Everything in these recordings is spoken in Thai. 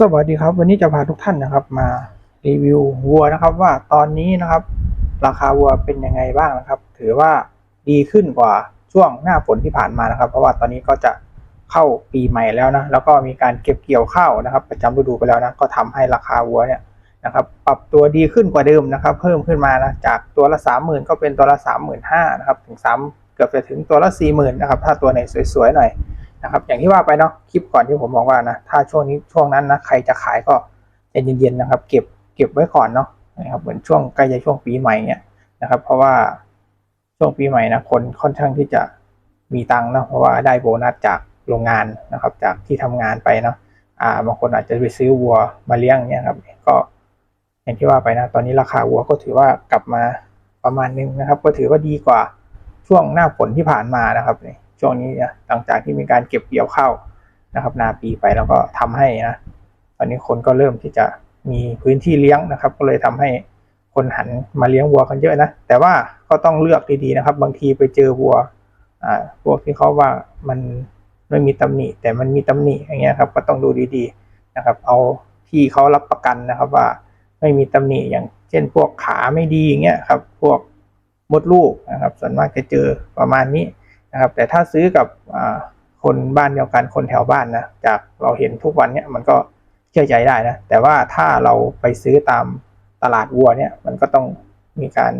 สวัสดีครับ วันนี้จะพาทุกท่านนะครับ มารีวิววัวนะครับ ว่าตอนนี้นะครับ ราคาวัวเป็นยังไงบ้างนะครับ ถือว่าดีขึ้นกว่าช่วงหน้าฝนที่ผ่านมานะครับ เพราะว่าตอนนี้ก็จะเข้าปีใหม่แล้วนะแล้วก็มีการเก็บเกี่ยวข้าวนะครับ ประจำฤดูไปแล้วนะก็ทำให้ราคาวัวเนี่ยนะครับ ปรับตัวดีขึ้นกว่าเดิมนะครับ เพิ่มขึ้นมานะจากตัวละสามหมื่นก็เป็นตัวละสามหมื่นห้านะครับถึงสามเกือบจะถึงตัวละสี่หมื่นนะครับ ถ้าตัวไหนสวยๆหน่อย นะครับ อย่างที่ว่าไปเนาะคลิปก่อนที่ผมบอกว่านะถ้าช่วงนี้ช่วงนั้นนะใครจะขายก็ใจเย็นๆนะครับ เก็บเก็บไว้ก่อนเนาะนะครับเหมือนช่วงใกล้จะช่วงปีใหม่เนี่ยนะครับ เพราะว่าช่วงปีใหม่นะคนค่อนข้างที่จะมีตังค์เนาะเพราะว่าได้โบนัสจากโรงงานนะครับ จากที่ทำงานไปเนาะอ่าบางคนอาจจะไปซื้อวัวมาเลี้ยงเนี่ยครับ ก็อย่างที่ว่าไปนะ ตอนนี้ราคาวัวก็ถือว่ากลับมาประมาณนึงนะครับ ก็ถือว่าดีกว่าช่วงหน้าฝนที่ผ่านมานะครับนี่ ช่วงนี้นะหลังจากที่มีการเก็บเกี่ยวข้าวนะครับ นาปีไปแล้วก็ทำให้นะตอนนี้คนก็เริ่มที่จะมีพื้นที่เลี้ยงนะครับ ก็เลยทำให้คนหันมาเลี้ยงวัวกันเยอะนะ แต่ว่าก็ต้องเลือกดีๆนะครับ บางทีไปเจอวัวอ่าพวกที่เขาว่ามันไม่มีตำหนิ แต่มันมีตำหนิอย่างเงี้ยครับ ก็ต้องดูดีๆนะครับ เอาที่เขารับประกันนะครับว่าไม่มีตำหนิอย่างเช่นพวกขาไม่ดีอย่างเงี้ยครับ พวกมดลูกนะครับ ส่วนมากจะเจอประมาณนี้ นะครับ แต่ถ้าซื้อกับคนบ้านเดียวกันคนแถวบ้านนะจากเราเห็นทุกวันเนี่ยมันก็เชื่อใจได้นะแต่ว่าถ้าเราไปซื้อตามตลาดวัวเนี่ยมันก็ต้องมีการ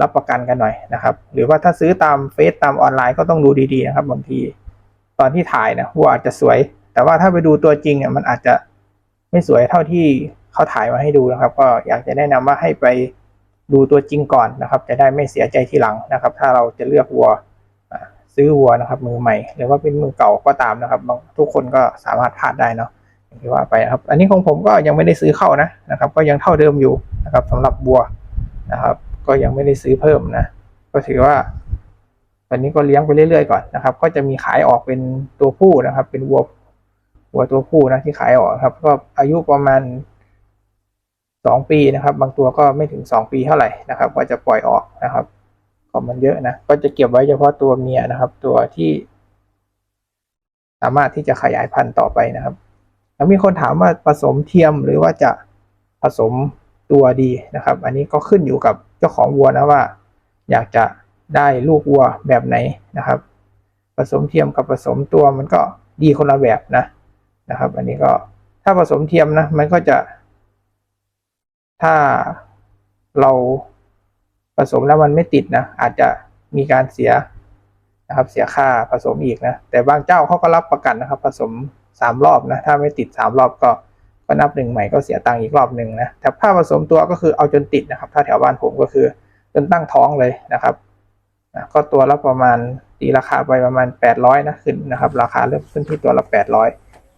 รับประกันกันหน่อยนะครับ หรือว่าถ้าซื้อตามเฟซตามออนไลน์ก็ต้องดูดีๆนะครับบางทีตอนที่ถ่ายนะวัวอาจจะสวย แต่ว่าถ้าไปดูตัวจริงเนี่ยมันอาจจะไม่สวยเท่าที่เขาถ่ายมาให้ดูนะครับ ก็อยากจะแนะนำว่าให้ไปดูตัวจริงก่อนนะครับ จะได้ไม่เสียใจทีหลังนะครับ ถ้าเราจะเลือกวัว ซื้อวัวนะครับ มือใหม่ หรือว่าเป็นมือเก่าก็ตามนะครับทุกคนก็สามารถพลาดได้เนาะอย่างที่ว่าไปนะครับ อันนี้ของผมก็ยังไม่ได้ซื้อเข้านะนะครับ ก็ยังเท่าเดิมอยู่นะครับสำหรับวัวนะครับ ก็ยังไม่ได้ซื้อเพิ่มนะ ก็ถือว่า ตอนนี้ก็เลี้ยงไปเรื่อยๆก่อนนะครับ ก็จะมีขายออกเป็นตัวผู้นะครับ เป็นวัววัวตัวผู้นะที่ขายออกครับ ก็อายุประมาณสองปีนะครับ บางตัวก็ไม่ถึงสองปีเท่าไหร่นะครับ ก็จะปล่อยออกนะครับ ก็มันเยอะนะก็จะเก็บไว้เฉพาะตัวเมียนะครับ ตัวที่สามารถที่จะขยายพันธุ์ต่อไปนะครับ แล้วมีคนถามว่าผสมเทียมหรือว่าจะผสมตัวดีนะครับ อันนี้ก็ขึ้นอยู่กับเจ้าของวัวนะว่า อยากจะได้ลูกวัวแบบไหนนะครับ ผสมเทียมกับผสมตัวมันก็ดีคนละแบบนะนะครับ อันนี้ก็ถ้าผสมเทียมนะมันก็จะ ถ้าเรา ผสมแล้วมันไม่ติดนะอาจจะมีการเสียนะครับเสียค่าผสมอีกนะแต่บางเจ้าเขาก็รับประกันนะครับผสมสามรอบนะถ้าไม่ติดสามรอบก็ก็นับหนึ่งใหม่ก็เสียตังค์อีกรอบหนึ่งนะแต่ถ้าผสมตัวก็คือเอาจนติดนะครับ ถ้าแถวบ้านผมก็คือจนตั้งท้องเลยนะครับนะก็ตัวละประมาณตีราคาไปประมาณแปดร้อยนะขึ้นนะครับ ราคาเริ่มขึ้นที่ตัวละแปดร้อย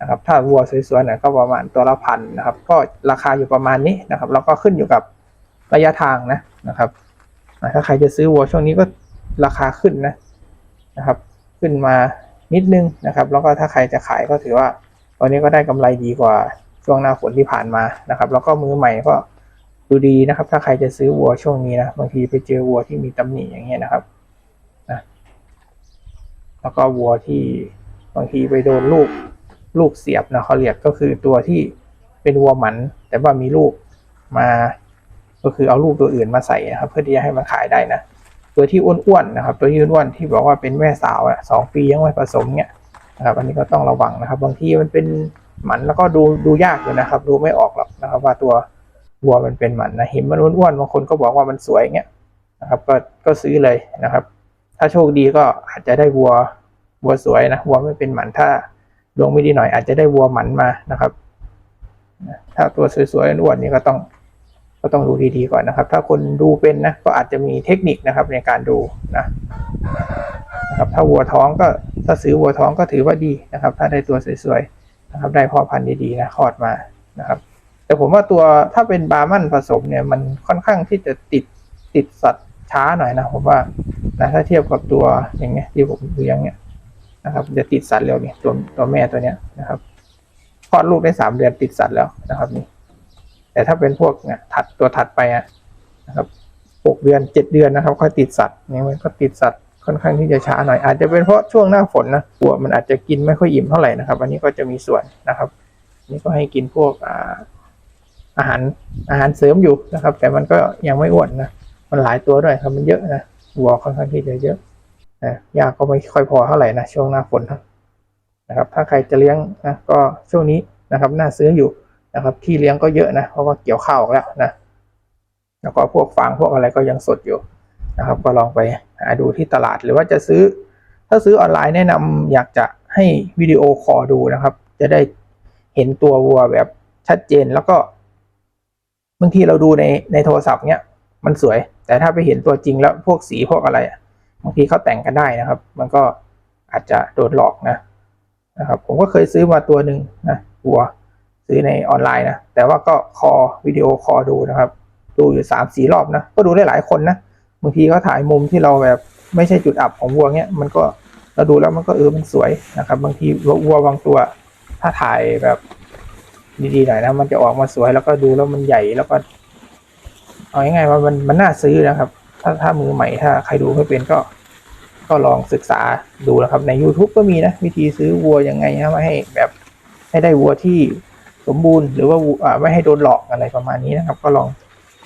นะครับถ้าวัวสวยๆน่ยก็ประมาณตัวละพันนะครับ ก็ราคาอยู่ประมาณนี้นะครับ แล้วก็ขึ้นอยู่กับระยะทางนะนะครับ ถ้าใครจะซื้อวัวช่วงนี้ก็ราคาขึ้นนะนะครับ ขึ้นมานิดนึงนะครับ แล้วก็ถ้าใครจะขายก็ถือว่าตอนนี้ก็ได้กำไรดีกว่าช่วงหน้าฝนที่ผ่านมานะครับ แล้วก็มือใหม่ก็ดูดีนะครับ ถ้าใครจะซื้อวัวช่วงนี้นะบางทีไปเจอวัวที่มีตำหนิอย่างเงี้ยนะครับนะแล้วก็วัวที่บางทีไปโดนลูกลูกเสียบนะเขาเรียกก็คือตัวที่เป็นวัวหมัน แต่ว่ามีลูกมา ก็คือเอาลูกตัวอื่นมาใส่นะครับ เพื่อที่จะให้มันขายได้นะ ตัวที่อ้วนๆนะครับ ตัวที่อ้วนๆที่บอกว่าเป็นแม่สาวอะสองปียังไม่ผสมเนี่ยนะครับ อันนี้ก็ต้องระวังนะครับ บางทีมันเป็นหมันแล้วก็ดูดูยากอยู่นะครับ ดูไม่ออกหรอกนะครับ ว่าตัววัวมันเป็นหมันนะเห็นมันอ้วนๆบางคนก็บอกว่ามันสวยเงี้ยนะครับ ก็ก็ซื้อเลยนะครับ ถ้าโชคดีก็อาจจะได้วัววัวสวยนะวัวไม่เป็นหมันถ้าดวงไม่ดีหน่อยอาจจะได้วัวหมันมานะครับ ถ้าตัวสวยๆอ้วนๆนี่ก็ต้อง ก็ต้องดูดีๆก่อนนะครับ ถ้าคนดูเป็นนะก็อาจจะมีเทคนิคนะครับในการดูนะนะครับ ถ้าวัวท้องก็ถ้าซื้อวัวท้องก็ถือว่าดีนะครับ ถ้าได้ตัวสวยๆนะครับ ได้พ่อพันธุ์ดีๆนะคลอดมานะครับ แต่ผมว่าตัวถ้าเป็นบาร์มันผสมเนี่ยมันค่อนข้างที่จะติดติดสัตว์ช้าหน่อยนะผมว่านะถ้าเทียบกับตัวอย่างเงี้ยที่ผมเลี้ยงเนี่ยนะครับจะติดสัตว์เร็วนี่ตัวตัวแม่ตัวเนี้ยนะครับคลอดลูกได้สามเดือนติดสัตว์แล้วนะครับนี่ แต่ถ้าเป็นพวกเนี่ยถัดตัวถัดไปนะครับหกเดือนเจ็ดเดือนนะครับค่อยติดสัตว์นี่มันก็ติดสัตว์ค่อนข้างที่จะช้าหน่อยอาจจะเป็นเพราะช่วงหน้าฝนนะวัวมันอาจจะกินไม่ค่อยอิ่มเท่าไหร่นะครับ อันนี้ก็จะมีส่วนนะครับนี่ก็ให้กินพวกอ่าอาหารอาหารเสริมอยู่นะครับ แต่มันก็ยังไม่อ้วนนะมันหลายตัวด้วยครับมันเยอะนะวัวค่อนข้างที่จะเยอะนะยาก็ไม่ค่อยพอเท่าไหร่นะช่วงหน้าฝนนะครับ ถ้าใครจะเลี้ยงนะก็ช่วงนี้นะครับน่าซื้ออยู่ นะครับ ที่เลี้ยงก็เยอะนะเพราะว่าเกี่ยวข้าวแล้วนะแล้วก็พวกฟางพวกอะไรก็ยังสดอยู่นะครับ ก็ลองไปหาดูที่ตลาดหรือว่าจะซื้อ ถ้าซื้อออนไลน์แนะนำอยากจะให้วิดีโอคอดูนะครับ จะได้เห็นตัววัวแบบชัดเจนแล้วก็บางทีเราดูในในโทรศัพท์เนี้ยมันสวย แต่ถ้าไปเห็นตัวจริงแล้วพวกสีพวกอะไรบางทีเขาแต่งกันได้นะครับ มันก็อาจจะโดนหลอกนะนะครับ ผมก็เคยซื้อมาตัวหนึ่งนะวัว ซื้อในออนไลน์นะ แต่ว่าก็คอวิดีโอคอลดูนะครับ ดูอยู่สามสี่รอบนะ ก็ดูได้หลายคนนะ บางทีเขาถ่ายมุมที่เราแบบไม่ใช่จุดอับของวัวเนี้ย มันก็เราดูแล้วมันก็เออมันสวยนะครับ บางทีวัวบางตัว ถ้าถ่ายแบบดีๆหน่อยนะ มันจะออกมาสวยแล้วก็ดูแล้วมันใหญ่แล้วก็เอาง่ายๆว่ามันมันน่าซื้อนะครับ ถ้าถ้ามือใหม่ถ้าใครดูไม่เป็นก็ ก็ลองศึกษาดูนะครับ ใน YouTube ก็มีนะ วิธีซื้อวัวยังไงนะม่ให้แบบให้ได้วัวที่ สมบูรณ์หรือว่าไม่ให้โดนหลอกอะไรประมาณนี้นะครับ ก็ลอง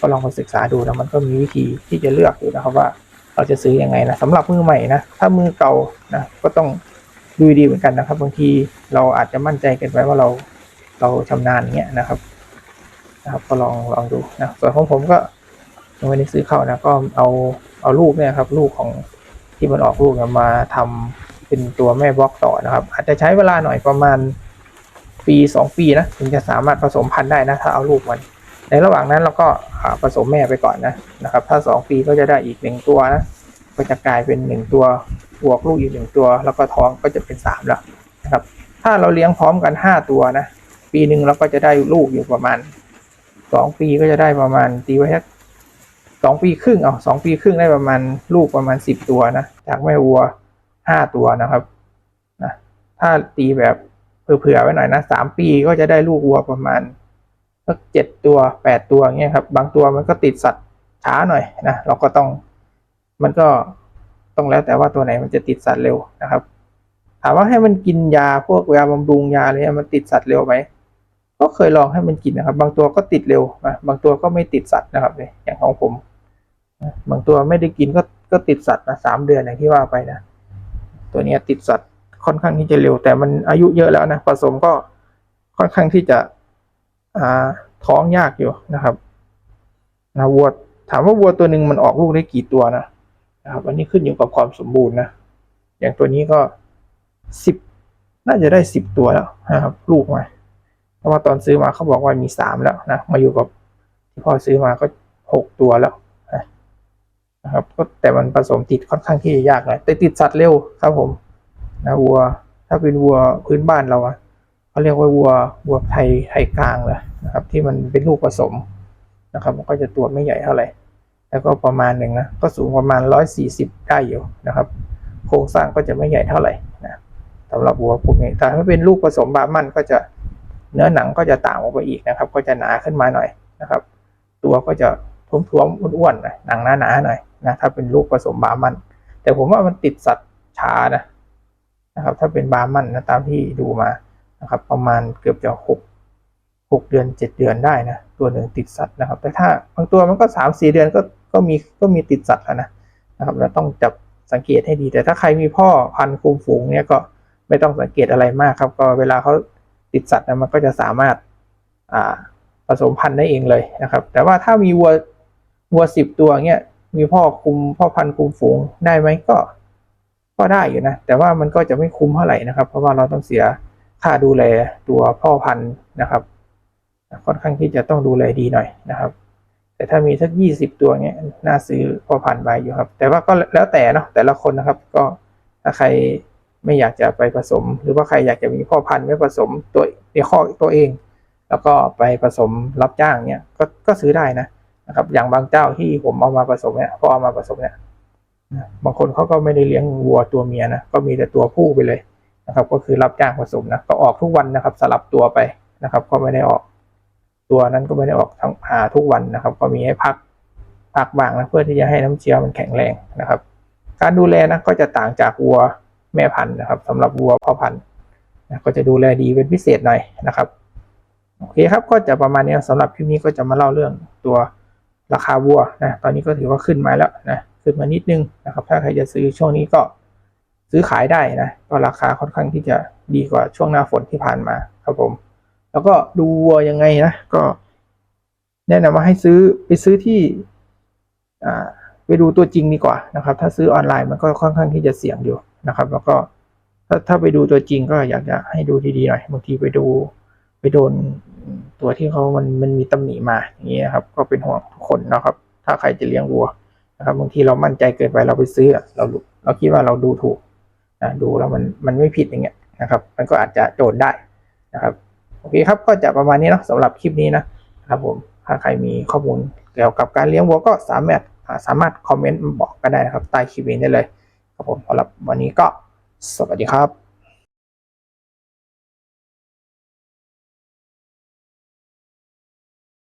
ก็ลองไปศึกษาดูนะมันก็มีวิธีที่จะเลือกอยู่นะครับว่าเราจะซื้อยังไงนะสำหรับมือใหม่นะถ้ามือเก่านะก็ต้องดูดีเหมือนกันนะครับ บางทีเราอาจจะมั่นใจเกินไปว่าเราเราชำนาญเงี้ยนะครับนะครับ ก็ลองลองดูนะส่วนของผมก็ยังไม่ได้ซื้อเข้านะก็เอาเอาลูกเนี่ยครับลูกของที่มันออกลูกมาทำเป็นตัวแม่บล็อกต่อนะครับ อาจจะใช้เวลาหน่อยประมาณ ปีสองปีนะถึงจะสามารถผสมพันธุ์ได้นะถ้าเอาลูกมัน ในระหว่างนั้นเราก็ผสมแม่ไปก่อนนะนะครับ ถ้าสองปีก็จะได้อีกหนึ่งตัวนะก็จะกลายเป็นหนึ่งตัวบวกลูกอีกหนึ่งตัว แล้วก็ท้องก็จะเป็นสามแล้วนะครับ ถ้าเราเลี้ยงพร้อมกันห้าตัวนะปีหนึ่งเราก็จะได้ลูกอยู่ประมาณสองปีก็จะได้ประมาณตีไว้สักสองปีครึ่งเอาสองปีครึ่งได้ประมาณลูกประมาณสิบตัวนะจากแม่วัวห้าตัวนะครับนะถ้าตีแบบ เผื่อๆไว้หน่อยนะสามปีก็จะได้ลูกวัวประมาณสักเจ็ดตัวแปดตัวเงี้ยครับ บางตัวมันก็ติดสัตว์ช้าหน่อยนะเราก็ต้องมันก็ต้องแล้วแต่ว่าตัวไหนมันจะติดสัตว์เร็วนะครับ ถามว่าให้มันกินยาพวกยาบำรุงยาอะไรเนี่ยมันติดสัตว์เร็วไหมก็เคยลองให้มันกินนะครับ บางตัวก็ติดเร็วนะบางตัวก็ไม่ติดสัตว์นะครับเนี่ยอย่างของผมบางตัวไม่ได้กินก็ก็ติดสัตว์นะสามเดือนอย่างที่ว่าไปนะ ตัวนี้ติดสัตว์ ค่อนข้างที่จะเร็ว แต่มันอายุเยอะแล้วนะผสมก็ค่อนข้างที่จะอ่าท้องยากอยู่นะครับนะวัวถามว่าวัวตัวหนึ่งมันออกลูกได้กี่ตัวนะนะครับ อันนี้ขึ้นอยู่กับความสมบูรณ์นะอย่างตัวนี้ก็สิบน่าจะได้สิบตัวแล้วนะครับ ลูกมาเพราะว่าตอนซื้อมาเขาบอกว่ามีสามแล้วนะมาอยู่กับที่พ่อซื้อมาก็หกตัวแล้วนะครับก็แต่มันผสมติดค่อนข้างที่จะยากหน่อยแต่ติดสัตว์เร็วครับผม นะวัว ถ้าเป็นวัวพื้นบ้านเราอะเขาเรียกว่าวัววัวไทยไทยกลางเลยนะครับ ที่มันเป็นลูกผสมนะครับ มันก็จะตัวไม่ใหญ่เท่าไหร่แล้วก็ประมาณหนึ่งนะก็สูงประมาณร้อยสี่สิบได้อยู่นะครับ โครงสร้างก็จะไม่ใหญ่เท่าไหร่นะสำหรับวัวพวกนี้แต่ถ้าเป็นลูกผสมบามันก็จะเนื้อหนังก็จะต่างออกไปอีกนะครับ ก็จะหนาขึ้นมาหน่อยนะครับ ตัวก็จะท้วมๆอ้วนๆหน่อยหนังหนาๆหน่อยนะถ้าเป็นลูกผสมบามัน แต่ผมว่ามันติดสัตว์ช้านะ นะครับ ถ้าเป็นบามันนะตามที่ดูมานะครับ ประมาณเกือบจะหกเดือนเจ็ดเดือนได้นะ ตัวหนึ่งติดสัตว์นะครับ แต่ถ้าบางตัวมันก็สามสี่เดือนก็ก็มีก็มีติดสัตว์แล้วนะนะครับ เราต้องจับสังเกตให้ดี แต่ถ้าใครมีพ่อพันธุ์คุมฝูงเนี่ยก็ไม่ต้องสังเกตอะไรมากครับ ก็เวลาเขาติดสัตว์นะมันก็จะสามารถอ่าผสมพันธุ์ได้เองเลยนะครับ แต่ว่าถ้ามีวัววัวสิบตัวเงี้ยมีพ่อคุมพ่อพันธุ์คุมฝูงได้ไหมก็ ก็ได้อยู่นะ แต่ว่ามันก็จะไม่คุ้มเท่าไหร่นะครับ เพราะว่าเราต้องเสียค่าดูแลตัวพ่อพันธุ์นะครับ ค่อนข้างที่จะต้องดูแลดีหน่อยนะครับ แต่ถ้ามีสักยี่สิบตัวเนี้ยน่าซื้อพ่อพันธุ์ใบอยู่ครับ แต่ว่าก็แล้วแต่เนาะแต่ละคนนะครับก็ถ้าใครไม่อยากจะไปผสม หรือว่าใครอยากจะมีพ่อพันธุ์ไว้ผสมตัวในข้อตัวเอง แล้วก็ไปผสมรับจ้างเนี่ยก็ก็ซื้อได้นะนะครับ อย่างบางเจ้าที่ผมเอามาผสมเนี่ยพอเอามาผสมเนี่ย บางคนเขาก็ไม่ได้เลี้ยงวัวตัวเมียนะก็มีแต่ตัวผู้ไปเลยนะครับ ก็คือรับจ้างผสมนะก็ออกทุกวันนะครับ สลับตัวไปนะครับ ก็ไม่ได้ออก ตัวนั้นก็ไม่ได้ออกทั้งหาทุกวันนะครับ ก็มีให้พักพักบ้างนะเพื่อที่จะให้น้ำเชื้อมันแข็งแรงนะครับ การดูแลนะก็จะต่างจากวัวแม่พันธุ์นะครับสำหรับวัวพ่อพันธุ์นะก็จะดูแลดีเป็นพิเศษหน่อยนะครับโอเคครับก็จะประมาณนี้สำหรับคลิปนี้ก็จะมาเล่าเรื่องตัวราคาวัวนะตอนนี้ก็ถือว่าขึ้นมาแล้วนะ ขึ้นมานิดนึงนะครับ ถ้าใครจะซื้อช่วงนี้ก็ซื้อขายได้นะก็ราคาค่อนข้างที่จะดีกว่าช่วงหน้าฝนที่ผ่านมาครับผม แล้วก็ดูวัวยังไงนะก็ แนะนำว่าให้ซื้อไปซื้อที่อ่าไปดูตัวจริงดีกว่านะครับ ถ้าซื้อออนไลน์มันก็ค่อนข้างที่จะเสี่ยงอยู่นะครับ แล้วก็ถ้าถ้าไปดูตัวจริงก็อยากจะให้ดูดีๆหน่อยบางทีไปดูไปโดนตัวที่เขามันมันมีตำหนิมาอย่างนี้นะครับ ก็เป็นห่วงทุกคนนะครับ ถ้าใครจะเลี้ยงวัว นะครับบางทีเรามั่นใจเกินไปเราไปซื้อ เราเราคิดว่าเราดูถูกนะดูแล้วมันมันไม่ผิดอย่างเงี้ยนะครับ มันก็อาจจะโจทย์ได้นะครับโอเคครับก็จะประมาณนี้เนาะสำหรับคลิปนี้นะครับผมถ้าใครมีข้อมูลเกี่ยวกับการเลี้ยงวัวก็สามารถสามารถคอมเมนต์บอกกันได้นะครับใต้คลิปนี้ได้เลยครับผมสำหรับวันนี้ก็สวัสดีครับ